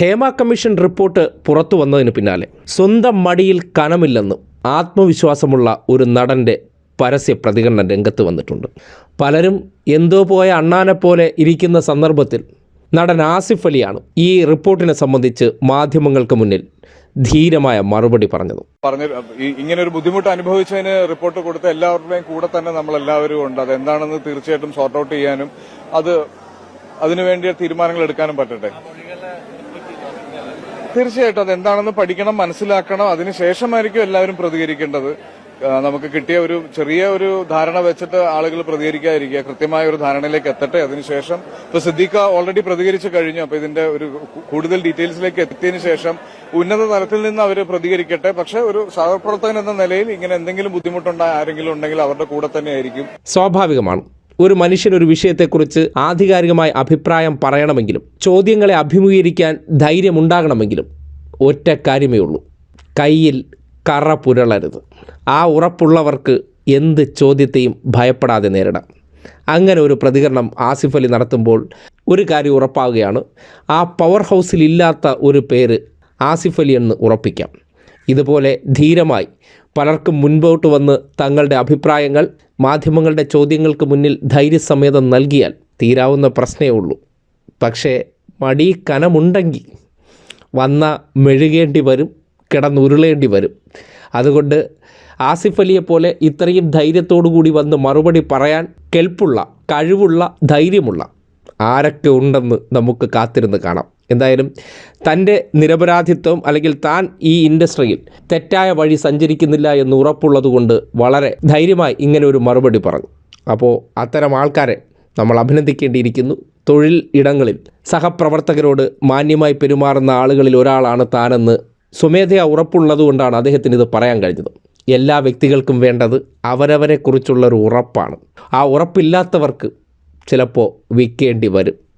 Hema commission report പുറത്തു വന്നതിന് പിന്നാലെ. സ്വന്തം മടിയിൽ കനമില്ലെന്നും ആത്മവിശ്വാസമുള്ള ഒരു നടന്റെ പരസ്യ പ്രതികരണം രംഗത്ത് വന്നിട്ടുണ്ട്. പലരും എന്തോ പോയ അണ്ണാനെ പോലെ ഇരിക്കുന്ന സന്ദർഭത്തിൽ നടൻ ആസിഫ് അലിയാണ് ഈ റിപ്പോർട്ടിനെ സംബന്ധിച്ച് മാധ്യമങ്ങൾക്ക് മുന്നിൽ ധീരമായ മറുപടി പറഞ്ഞത്. പറഞ്ഞ ഇങ്ങനെ ഒരു ബുദ്ധിമുട്ട് അനുഭവിച്ചതിന് റിപ്പോർട്ട് കൊടുത്ത എല്ലാവരുടെയും കൂടെ തന്നെ നമ്മൾ എല്ലാവരും ഉണ്ട്. അത് എന്താണെന്ന് തീർച്ചയായിട്ടും സോർട്ട് ഔട്ട് ചെയ്യാനും അത് അതിനുവേണ്ടിയ തീരുമാനങ്ങൾ എടുക്കാനും പറ്റട്ടെ. തീർച്ചയായിട്ടും അത് എന്താണെന്ന് പഠിക്കണം മനസ്സിലാക്കണം. അതിനുശേഷമായിരിക്കും എല്ലാവരും പ്രതികരിക്കേണ്ടത്. നമുക്ക് കിട്ടിയ ഒരു ചെറിയ ഒരു ധാരണ വെച്ചിട്ട് ആളുകൾ പ്രതികരിക്കാതിരിക്കുക. കൃത്യമായ ഒരു ധാരണയിലേക്ക് എത്തട്ടെ. അതിനുശേഷം ഇപ്പൊ സിദ്ദീഖ ഓൾറെഡി പ്രതികരിച്ചു കഴിഞ്ഞു. അപ്പൊ ഇതിന്റെ ഒരു കൂടുതൽ ഡീറ്റെയിൽസിലേക്ക് എത്തിയതിനു ശേഷം ഉന്നത തലത്തിൽ നിന്ന് അവർ പ്രതികരിക്കട്ടെ. പക്ഷെ ഒരു സഹപ്രവർത്തകൻ എന്ന നിലയിൽ ഇങ്ങനെ എന്തെങ്കിലും ബുദ്ധിമുട്ടുണ്ടായ ആരെങ്കിലും ഉണ്ടെങ്കിൽ അവരുടെ കൂടെ തന്നെയായിരിക്കും സ്വാഭാവികമാണ്. ഒരു മനുഷ്യൻ ഒരു വിഷയത്തെക്കുറിച്ച് ആധികാരികമായ അഭിപ്രായം പറയണമെങ്കിലും ചോദ്യങ്ങളെ അഭിമുഖീകരിക്കാൻ ധൈര്യമുണ്ടാകണമെങ്കിലും ഒറ്റ കാര്യമേ ഉള്ളൂ. കയ്യിൽ കറ പുരളരുത്. ആ ഉറപ്പുള്ളവർക്ക് എന്ത് ചോദ്യത്തെയും ഭയപ്പെടാതെ നേരിടാം. അങ്ങനെ ഒരു പ്രതികരണം ആസിഫ് അലി നടത്തുമ്പോൾ ഒരു കാര്യം ഉറപ്പാവുകയാണ്. ആ പവർ ഹൗസിൽ ഇല്ലാത്ത ഒരു പേര് ആസിഫ് അലി എന്ന് ഉറപ്പിക്കാം. ഇതുപോലെ ധീരമായി പലർക്കും മുൻപോട്ട് വന്ന് തങ്ങളുടെ അഭിപ്രായങ്ങൾ മാധ്യമങ്ങളുടെ ചോദ്യങ്ങൾക്ക് മുന്നിൽ ധൈര്യസമേതം നൽകിയാൽ തീരാവുന്ന പ്രശ്നമേ ഉള്ളൂ. പക്ഷേ മടി കനമുണ്ടെങ്കിൽ വന്ന മെഴുകേണ്ടി വരും കിടന്നുരുളേണ്ടി വരും. അതുകൊണ്ട് ആസിഫ് അലിയെ പോലെ ഇത്രയും ധൈര്യത്തോടു കൂടി വന്ന് മറുപടി പറയാൻ കെൽപ്പുള്ള കഴിവുള്ള ധൈര്യമുള്ള ആരൊക്കെ ഉണ്ടെന്ന് നമുക്ക് കാത്തിരുന്ന് കാണാം. എന്തായാലും തന്റെ നിരപരാധിത്വം അല്ലെങ്കിൽ താൻ ഈ ഇൻഡസ്ട്രിയിൽ തെറ്റായ വഴി സഞ്ചരിക്കുന്നില്ല എന്ന് ഉറപ്പുള്ളതുകൊണ്ട് വളരെ ധൈര്യമായി ഇങ്ങനെ ഒരു മറുപടി പറഞ്ഞു. അപ്പോൾ അത്തരം ആൾക്കാരെ നമ്മൾ അഭിനന്ദിക്കേണ്ടിയിരിക്കുന്നു. തൊഴിൽ ഇടങ്ങളിൽ സഹപ്രവർത്തകരോട് മാന്യമായി പെരുമാറുന്ന ആളുകളിൽ ഒരാളാണ് താനെന്ന് സ്വമേധയാ ഉറപ്പുള്ളതുകൊണ്ടാണ് അദ്ദേഹത്തിന് ഇത് പറയാൻ കഴിഞ്ഞത്. എല്ലാ വ്യക്തികൾക്കും വേണ്ടത് അവരവരെക്കുറിച്ചുള്ളൊരു ഉറപ്പാണ്. ആ ഉറപ്പില്ലാത്തവർക്ക് ചിലപ്പോൾ വിൽക്കേണ്ടി വരും.